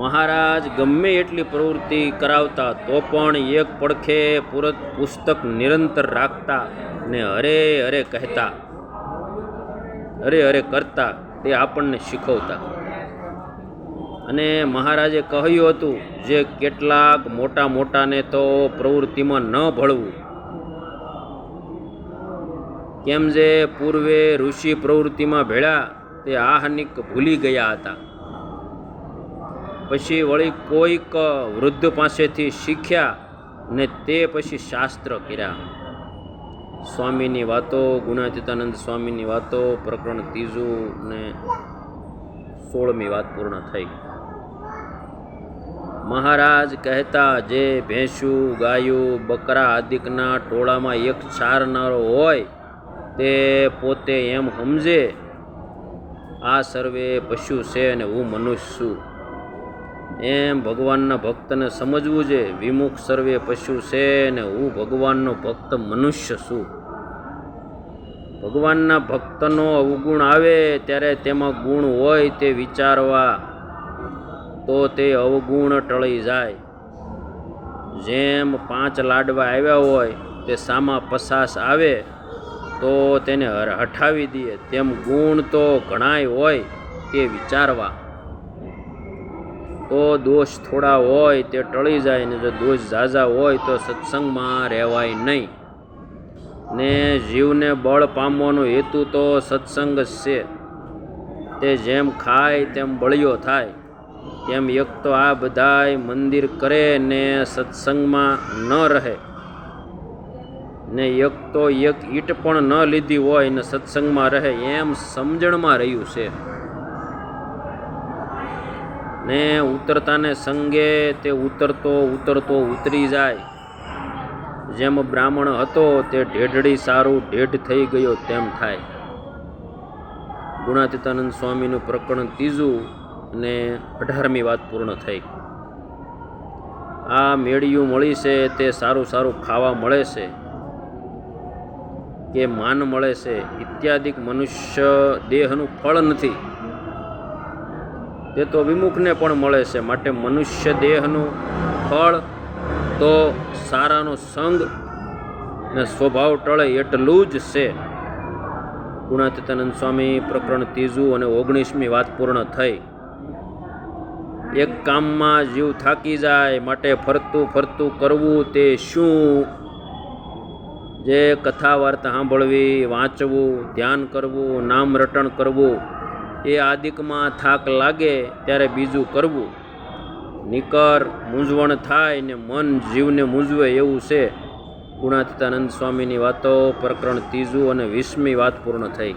મહારાજ ગમે એટલી પ્રવૃત્તિ કરાવતા તો પણ એક પડખે પૂરત પુસ્તક નિરંતર રાખતા ને હરે હરે કહેતા હરે હરે કરતા તે આપણને શીખવતા. અને મહારાજે કહ્યું હતું, જે કેટલાક મોટા મોટાને તો પ્રવૃત્તિમાં ન ભળવું. કેમ જે પૂર્વે ઋષિ પ્રવૃત્તિમાં ભેળા તે આહનિક ભૂલી ગયા હતા. પછી વળી કોઈક વૃદ્ધ પાસેથી શીખ્યા ને તે પછી શાસ્ત્ર કર્યા. સ્વામીની વાતો, ગુણાતીતાનંદ સ્વામીની વાતો, પ્રકરણ ત્રીજું ને સોળમી વાત પૂર્ણ થઈ. મહારાજ કહેતા, જે ભેંસું, ગાયું, બકરા આદિકના ટોળામાં એક છારનારો હોય, તે પોતે એમ સમજે, આ સર્વે પશુ છે અને હું મનુષ્ય છું. એમ ભગવાનના ભક્તને સમજવું છે, વિમુખ સર્વે પશુ છે ને હું ભગવાનનો ભક્ત મનુષ્ય છું. ભગવાનના ભક્તનો અવગુણ આવે ત્યારે તેમાં ગુણ હોય તે વિચારવા તો તે અવગુણ ટળી જાય. જેમ પાંચ લાડવા આવ્યા હોય, તે સામા પસાસ આવે તો તેને હર- હઠાવી દઈએ તેમ ગુણ તો ઘણાય હોય તે વિચારવા. તો દોષ થોડા હોય તે ટળી જાય ને જો દોષ ઝાઝા હોય તો સત્સંગમાં રહેવાય નહીં. ને જીવને બળ પામવાનો હેતુ તો સત્સંગ જ છે. તે જેમ ખાય તેમ બળિયો થાય. તેમ એક તો આ બધાય મંદિર કરે ને સત્સંગમાં ન રહે. ને એક તો એક ઈંટ પણ ન લીધી હોય ને સત્સંગમાં રહે એમ સમજણમાં રહ્યું છે. ને ઉતરતાને સંગે તે ઉતરતો ઉતરતો ઉતરી જાય. જેમ બ્રાહ્મણ હતો તે ઢેઢડી સારું ઢેઢ થઈ ગયો તેમ થાય. ગુણાતીતાનંદ સ્વામીનું પ્રકરણ ત્રીજું અને અઢારમી વાત પૂર્ણ થઈ. આ મેળિયું મળી છે તે સારું સારું ખાવા મળે છે. કે માન મળે છે. ઇત્યાદિક મનુષ્ય દેહનું ફળ નથી. તે તો વિમુખને પણ મળે છે. માટે મનુષ્ય દેહનું ફળ તો સારાનો સંગ ને સ્વભાવ ટળે એટલું જ છે. ગુણાતીતાનંદ સ્વામી પ્રકરણ ત્રીજું અને ઓગણીસમી વાત પૂર્ણ થઈ. એક કામમાં જીવ થાકી જાય, માટે ફરતું ફરતું કરવું તે શું? જે કથા વાર્તા સાંભળવી, વાંચવું, ધ્યાન કરવું, નામ રટણ કરવું એ આદિકમાં થાક લાગે ત્યારે બીજું કરવું. નિકર મૂંઝવણ થાય ને મન જીવને મૂંઝવે એવું છે. ગુણાતીતાનંદ સ્વામીની વાતો પ્રકરણ ત્રીજું અને વીસમી વાત પૂર્ણ થઈ.